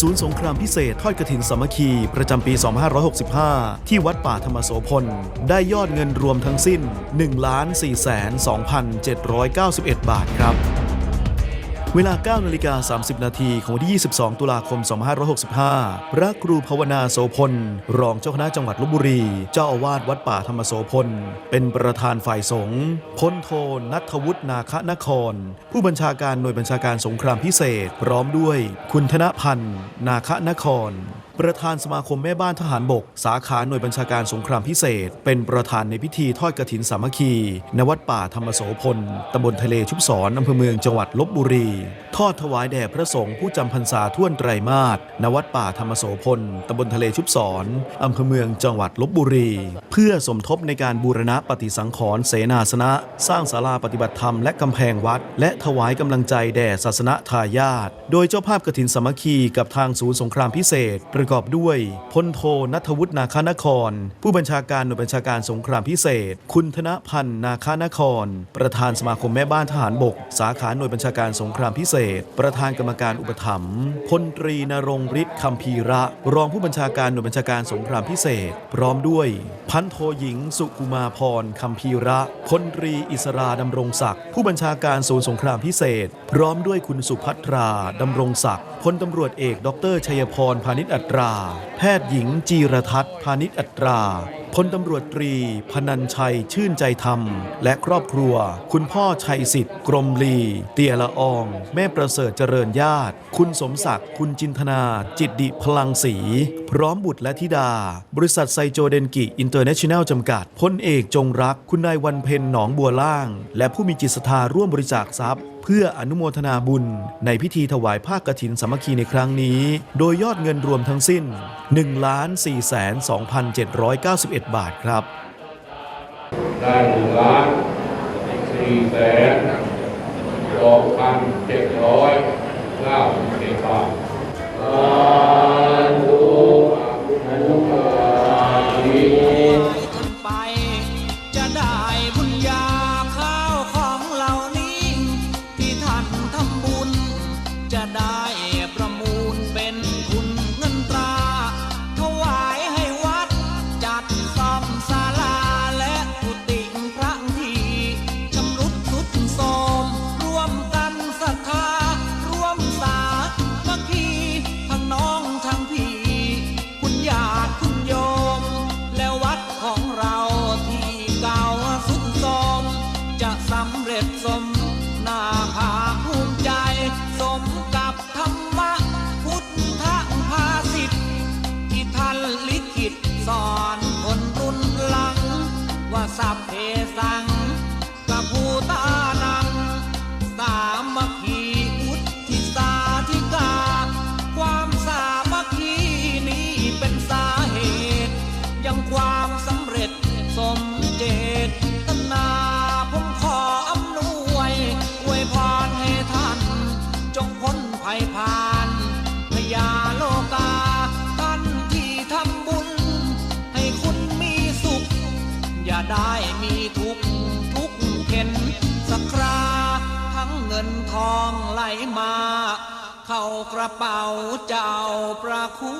ศูนย์สงครามพิเศษทอดกระถินสามัคคี ประจำปี 2565 ที่วัดป่าธรรมโสพล ได้ยอดเงินรวมทั้งสิ้น 1 4 2 791 บาทครับ เวลา9นาฬิกา30 นาทีของวันที่ 22 ตุลาคม 2565 พระครูภาวนาโสพล รองเจ้าคณะจังหวัดลบบุรี เจ้าอาวาสวัดป่าธรรมโสพล เป็นประธานฝ่ายสงฆ์พลโทนัทวุฒินาคนคร ผู้บัญชาการหน่วยบัญชาการสงครามพิเศษ พร้อมด้วยคุณธนพันธ์ นาคนคร ประธานสมาคมแม่บ้านทหารบก สาขาหน่วยบัญชาการสงครามพิเศษ เป็นประธานในพิธีทอดกระถินสามัคคี ณ วัดป่าธรรมโสพลตำบลทะเลชุบศรอำเภอเมืองจังหวัดลบบุรีทอดถวายแด่พระสงฆ์ผู้จำพรรษาท่วนไตรมาสณวัดป่าธรรมโสพลตำบลทะเลชุบศรอำเภอเมืองจังหวัดลบบุรี เพื่อสมทบในการบูรณะปฏิสังขรณ์เสนาสนะ สร้างศาลาปฏิบัติธรรมและกำแพงวัด และถวายกำลังใจแด่ศาสนาทายาทโดยเจ้าภาพกฐินสมัคคีกับทางศูนย์สงครามพิเศษ ประกอบด้วยพลโทนัทวุฒินาคานคร ผู้บัญชาการหน่วยบัญชาการสงครามพิเศษ คุณธนพันธ์นาคานคร ประธานสมาคมแม่บ้านทหารบก สาขาหน่วยบัญชาการสงครามพิเศษประธานกรรมการอุปถัมภ์พลตรีนรงฤทธิ์คำพีระ รองผู้บัญชาการหน่วยบัญชาการสงครามพิเศษ พร้อมด้วย พันโทหญิง สุกุมาพรคำพีระพลตรีอิสราดำรงศักดิ์ผู้บัญชาการศูนย์สงครามพิเศษ พร้อมด้วยคุณสุพัทราดำรงศักดิ์ พลตำรวจเอกดรชัยพรพาณิชอัตรา แพทย์หญิงจีรทัศน์พาณิชอัตราพลตำรวจตรี พนันชัยชื่นใจธรรม และครอบครัว คุณพ่อชัยสิทธิ์ กรมลี เตียละออง แม่ประเสริฐเจริญญาติ คุณสมศักดิ์ คุณจินทนา จิตดิพลังศรี พร้อมบุตรและธิดา บริษัทไซโจเดนกิอินเตอร์เนชั่นแนลจำกัด พลเอกจงรัก คุณนายวันเพ็ญหนองบัวล่าง และผู้มีจิตศรัทธาร่วมบริจาคทรัพย์ เพื่ออนุโมทนาบุญ ในพิธีถวายผ้ากฐินสามัคคีในครั้งนี้ โดยยอดเงินรวมทั้งสิ้น 1 4 2 7 9 1 บาทครับ ได้หนึ่งล้านสี่แสนสองพันเจ็ดร้อยเก้าสิบเอ็ดบาท ผ่านพยาโลกาท่านที่ทำบุญ ให้คุณมีสุข อย่าได้มีทุกข์ทุกข์เข็นสักคราทั้งเงินทองไหลมา เข้ากระเป๋าเจ้าประคุณ